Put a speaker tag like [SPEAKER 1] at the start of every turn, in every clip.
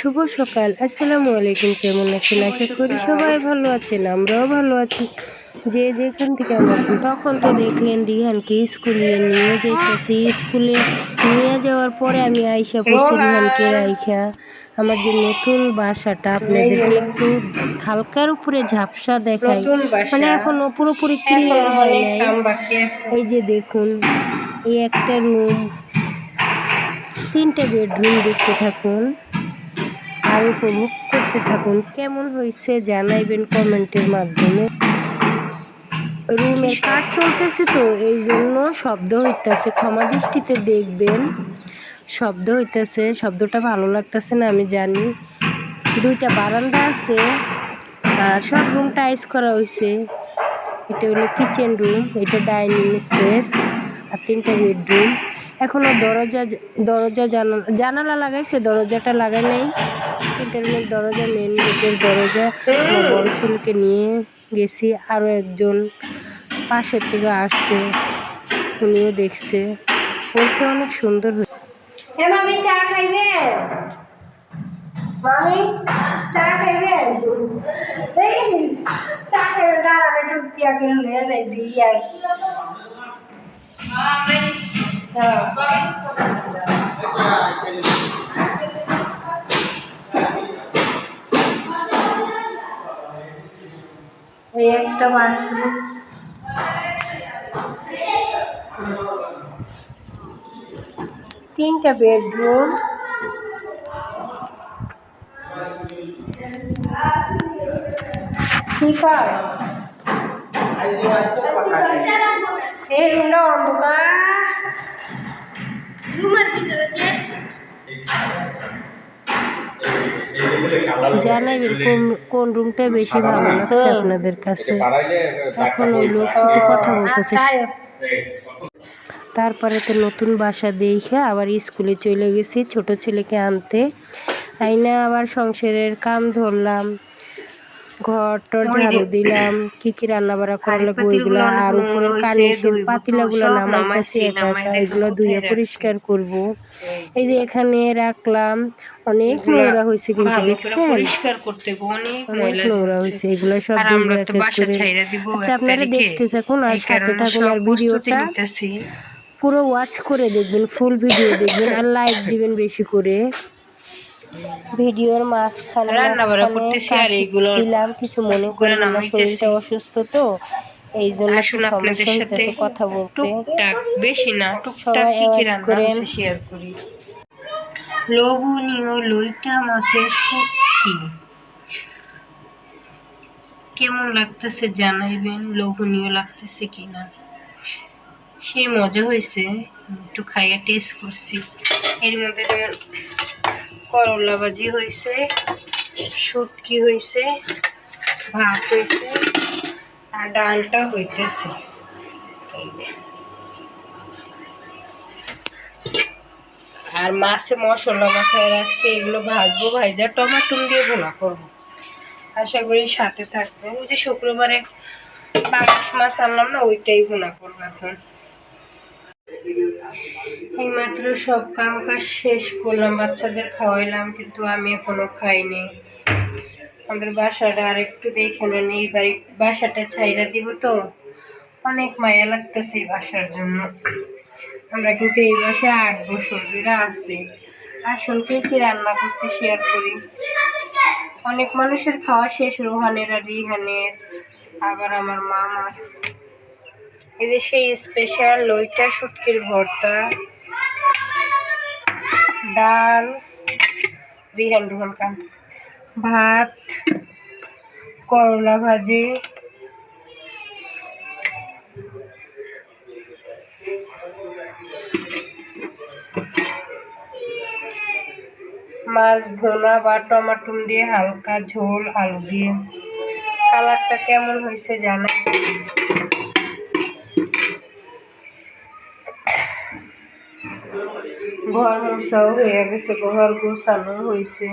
[SPEAKER 1] শুভ সকাল। আসসালামু আলাইকুম কেমন আছেন? আশা করি সবাই ভালো আছেন আমরাও ভালো আছি। যে যেখান থেকে আমরা তখন তো দেখলেন রিহানকে স্কুলে নিয়ে যেতেছি স্কুলে নিয়ে যাওয়ার পরে আমি আইসা পড়ছি রিহানকে রাইখা। আমার যে নতুন বাসাটা আপনাদেরকে একটু হালকার উপরে ঝাপসা
[SPEAKER 2] দেখায়
[SPEAKER 1] মানে এখনও পুরোপুরি ক্লিয়ার হয় এই যে দেখুন এই একটা রুম তিনটা বেডরুম দেখতে থাকুন। আর উপভোগ করতে থাকুন। কেমন হয়েছে জানাইবেন কমেন্টের মাধ্যমে। রুমের কাজ চলতেছে তো এই জন্য শব্দ হইতেছে। ক্ষমা দৃষ্টিতে দেখবেন, শব্দ হইতেছে। শব্দটা ভালো লাগতেছে না, আমি জানি। দুইটা বারান্দা আছে, আর সব রুম টাইস করা হয়েছে এটা হলো কিচেন রুম, এটা ডাইনিং স্পেস, আর তিনটা বেডরুম। এখনও দরজা দরজা জানালা জানালা লাগাইছে দরজাটা লাগাই নাই। রুমের দরজা মেন গেটের দরজা। বড় ছেলেকে নিয়ে গেছি আরও একজন পাশের থেকে আসছে উনিও দেখছে। বলছে অনেক সুন্দর হয়েছে।
[SPEAKER 2] হে মামি চা খাইবে? মামি চা খাইবে? এই চা খাইবে না একটু পিয়া করে নিয়ে যাই দিই আর হ্যাঁ। এই একটা বাথরুম
[SPEAKER 1] তিনটা বেডরুম
[SPEAKER 2] ঠিক হয় এই রুমটা অন্ধকার
[SPEAKER 1] জানাইবেন কোন কোন রুমটা বেশি ভালো লাগছে আপনাদের কাছে। এখন ওই লোক কিছু কথা বলতেছে।
[SPEAKER 2] আচ্ছা
[SPEAKER 1] তারপরে তো নতুন বাসা দেখে আবার স্কুলে চলে গেছি। ছোট ছেলেকে আনতে। আইনা আবার সংসারের কাম ধরলাম। ঘর টর ঝাড়ু দিলাম কি কি রান্না বাড়া করা লাগবে ওইগুলো আর উপরে কানে পাতিলাগুলো নামাইতেছি একা একা এগুলো ধুয়ে পরিষ্কার করব। এই যে এখানে রাখলাম অনেক নোংরা হয়েছে কিন্তু দেখছেন?
[SPEAKER 2] পরিষ্কার করতে অনেক
[SPEAKER 1] নোংরা হয়েছে এগুলো সব
[SPEAKER 2] আমরা তো বাসা। ছাইরা দিব
[SPEAKER 1] আচ্ছা আপনারা। দেখতে থাকুন আর সাথে থাকুন আর ভিডিওটা। পুরো ওয়াচ করে দেখবেন ফুল ভিডিও দেখবেন আর লাইক দিবেন বেশি করে। ভিডিওর মাঝখানে দিলাম কিছু মনে
[SPEAKER 2] করে
[SPEAKER 1] না। শরীরটা অসুস্থ তো এই জন্য
[SPEAKER 2] আসুন আপনাদের সাথে
[SPEAKER 1] কথা বলতে।
[SPEAKER 2] টুকটাক বেশি না টুকটাক কি কি রান্না। হচ্ছে শেয়ার করি। লোভনীয় লইটা মাছের শুটকি কেমন লাগতেছে জানাইবেন লোভনীয় লাগতেছে কিনা? সেই মজা হয়েছে একটু খাইয়া টেস্ট করছি। এর মধ্যে যেমন করলা ভাজি হয়েছে, শুটকি হয়েছে, ভাত হয়েছে, আর ডালটা হইতেছে। আর মাছে মশলা মাখায় রাখছি, এগুলো ভাজবো, ভাইজা টমাটো দিয়ে ভোনা করব। আশা করি সাথে থাকবে। ওই যে শুক্রবারে পাঙাশ মাছ আনলাম না, ওইটাই ভোনা করব এখন। এইমাত্র সব কাম কাজ শেষ করলাম, বাচ্চাদের খাওয়াইলাম, কিন্তু আমি এখনও খাইনি। আমাদের বাসাটা আর একটু দেখে নেন এই বাড়ি বাসাটা ছাইরা দিব তো। অনেক মায়া লাগতেছে এই বাসার জন্য। আমরা কিন্তু এই বাসায় আট বছর ধরে আছি। আসুন কে কি রান্না করছে শেয়ার করি। অনেক মানুষের খাওয়া শেষ, রোহানের আর রিহানের, আবার আমার মামার। সেই স্পেশাল লইটা, শুটকির ভর্তা। ডাল রিহান রোহন কান্ত ভাত, করলা ভাজি, মাছ ভোনা বা টমাটুম দিয়ে হালকা ঝোল, আলু দিয়ে। কালারটা কেমন হয়েছে জানা ঘর মোছাও হয়ে গেছে, ঘর গোছানো হয়েছে।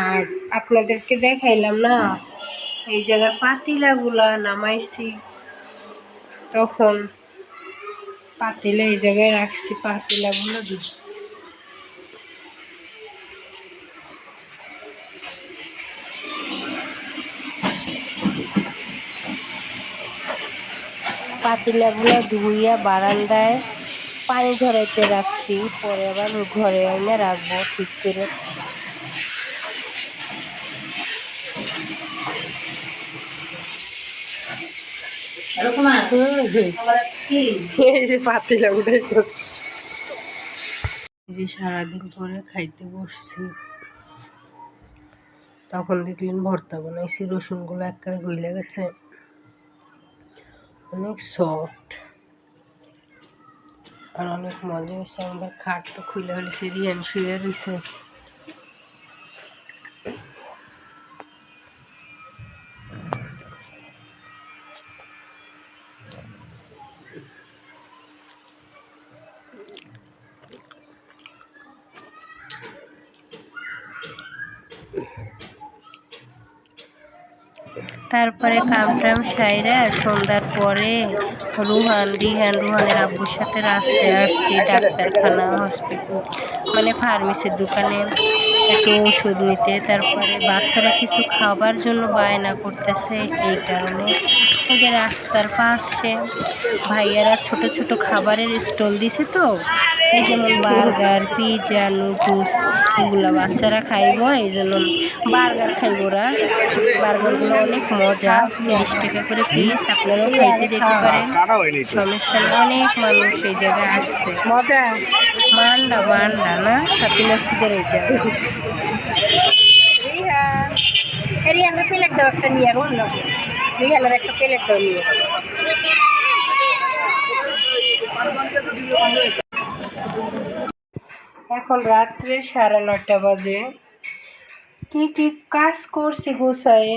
[SPEAKER 2] আর আপনাদেরকে দেখাইলাম না, এই জায়গার পাতিলাগুলা নামাইছি। তখন পাতিলা এই জায়গায় রাখছি, পাতিলাগুলো দিই
[SPEAKER 1] পাতিলাগুলো ধুইয়া বারান্দায় পানি ধরাইতে রাখছি। পরে আবার ঘরে এনে রাখব ঠিক করে। যে সারাদিন পরে খাইতে বসছি। তখন দেখলেন ভর্তা বানাইছি রসুনগুলো একবারে গইলে গেছে। অনেক সফট আর অনেক মজা হয়েছে। আমাদের খাট তো খুলে ফেলেছে রিয়ান শুয়ে রয়েছে। তারপরে কামটাম সাইরা সন্ধ্যার পরে রুহান, রিহান, রুহানের আব্বুর সাথে রাস্তায় আসছি, ডাক্তারখানা হসপিটাল মানে ফার্মেসির দোকানে একটু ওষুধ নিতে। তারপরে বাচ্চারা কিছু খাবার জন্য বায়না করতেছে, এই কারণে ওদের রাস্তার পাশে ভাইয়ারা ছোট ছোট খাবারের স্টল দিছে তো। এই যেমন বার্গার পিৎজা নুডলস এগুলো বাচ্চারা খাইব এই জন্য বার্গার খাইব ওরা। বার্গারগুলো অনেক মজা তিরিশ টাকা করে পিস আপনারাও খাইতে দেখতে পারেন। সমস্যা অনেক মানুষ এই জায়গায় আসছে। মজা। মান্ডা মান্ডা না? ছাতি মসজিদের এই জায়গায় প্লেট দাও একটা নিয়ে একটা প্লেট দাও নিয়ে। এখন রাত্রে সাড়ে নটা বাজে। কি কি কাজ করছি গোসায়ে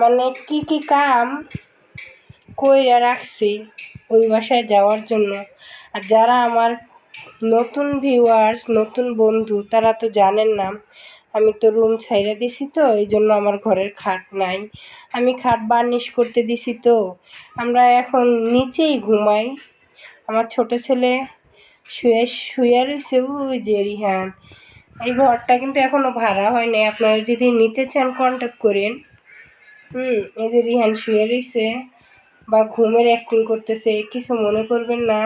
[SPEAKER 1] মানে কি কি কাম কইরা রাখছি ওই বাসায় যাওয়ার জন্য। আর যারা আমার নতুন ভিউয়ার্স নতুন বন্ধু, তারা তো জানেন না আমি তো রুম ছাইরা দিছি তো, এই জন্য আমার ঘরের খাট নাই। আমি খাট বার্নিশ করতে দিছি তো। আমরা এখন নিচেই ঘুমাই। আমার ছোট ছেলে শুয়ে শুয়ে রয়েছে, ওই যে রিহান। এই ঘরটা কিন্তু এখনও ভাড়া হয়নি আপনারা যদি নিতে চান কন্ট্যাক্ট করেন। হুম, এই যে রিহান শুয়ে রয়েছে বা ঘুমের অ্যাক্টিং করতেছে, কিছু মনে করবেন না।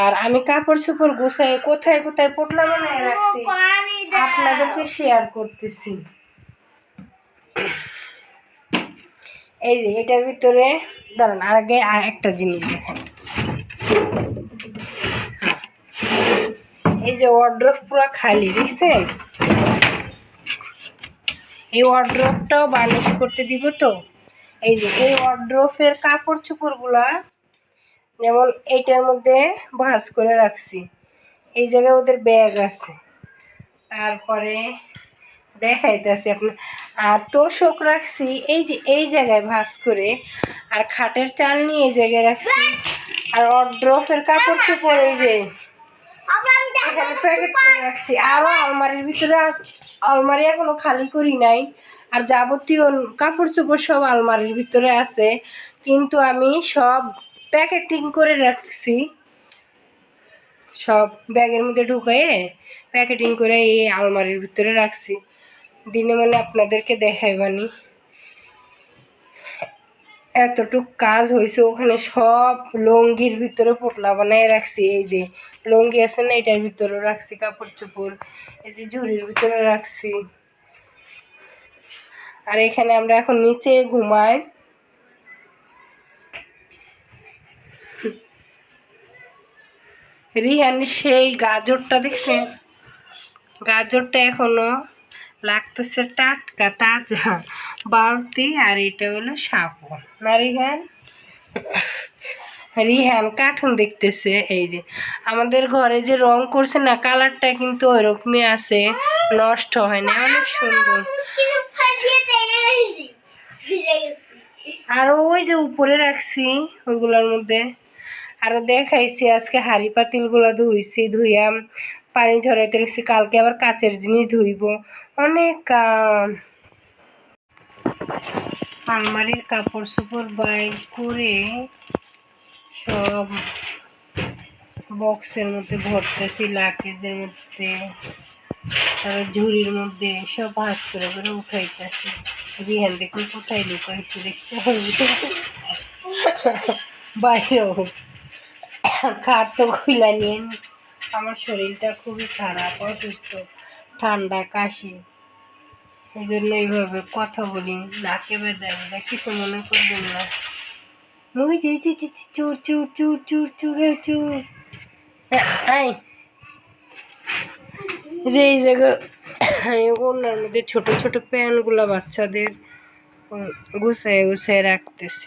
[SPEAKER 1] আর আমি কাপড় চোপড় গোছায় কোথায় কোথায় পোটলা বানায় রাখছি আপনাদেরকে শেয়ার করতেছি। এই যে, এটার ভিতরে, দাঁড়ান, আর আগে একটা জিনিস দেখেন। এই যে ওয়ার্ড্রোফ পুরো খালি, দেখছেন? এই ওয়ার্ড্রোফটাও বার্নিশ করতে দিব তো। এই যে, এই ওয়ার্ড্রোফের কাপড় চোপড়গুলা যেমন এইটার মধ্যে ভাঁজ করে রাখছি। এই জায়গায় ওদের ব্যাগ আছে। তারপরে দেখাইতেছি আপনার। আর তোষক রাখছি, এই যে, এই জায়গায় ভাঁজ করে, আর খাটের চাল নিয়ে এই জায়গায় রাখছি। আর অড্রফের কাপড় চোপড় যে, এখানে প্যাকেট করে রাখছি। আরও আলমারির ভিতরে আলমারি এখনও খালি করি নাই। আর যাবতীয় কাপড় চোপড় সব আলমারির ভিতরে আছে। কিন্তু আমি সব প্যাকেটিং করে রাখছি। সব ব্যাগের মধ্যে ঢুকিয়ে প্যাকেটিং করে এই আলমারির ভিতরে রাখছি। দিনে মানে আপনাদেরকে দেখাইবানি। এতটুক কাজ হয়েছে ওখানে সব লঙ্গির ভিতরে পোটলা বানায় রাখছি। এই যে লঙ্গি আছে না, এটার ভিতরে রাখছি, কাপড় চোপড়। এই যে ঝুড়ির ভিতরে রাখছি। আর এখানে আমরা এখন নিচে ঘুমাই। রিহান, সেই গাজরটা দেখছেন? গাজরটা এখনও লাগতেছে টাটকা, তাজা, বালতি, আর এটা হলো সাবন। না রিহান? রিহান কার্টুন দেখতেছে, এই যে। আমাদের ঘরে যে রং করছে না, কালারটা কিন্তু ওইরকমই আছে, নষ্ট হয় না, অনেক সুন্দর। আর ওই যে উপরে রাখছি, ওইগুলোর মধ্যে। আরও দেখাইছি, আজকে হাঁড়ি পাতিলগুলো ধুইছি, ধুইয়া পানি ঝরাইতে রেখেছি কালকে আবার কাচের জিনিস ধুইব। অনেক আলমারির কাপড় চোপড় বাইর করে সব বক্সের মধ্যে ভরতেছি লাকেজের মধ্যে আর ঝুড়ির মধ্যে, সব ভাঁজ করে করে উঠাইতেছি। রিহান দেখুন কোথায় লুকাইছি দেখছি বাইরেও। খাট তো খুলে নিন আমার শরীরটা খুবই খারাপ অসুস্থ ঠান্ডা কাশি। এই জন্য এইভাবে কথা বলি নাকে বেদায় বেদা কিছু মনে করবেন না। ওই যে চোর চোর চোর চোর চোর হ্যাঁ, আই যে এই জায়গা ছোট ছোট প্যান্টগুলো বাচ্চাদের গুছায় গুছায় রাখতেছি।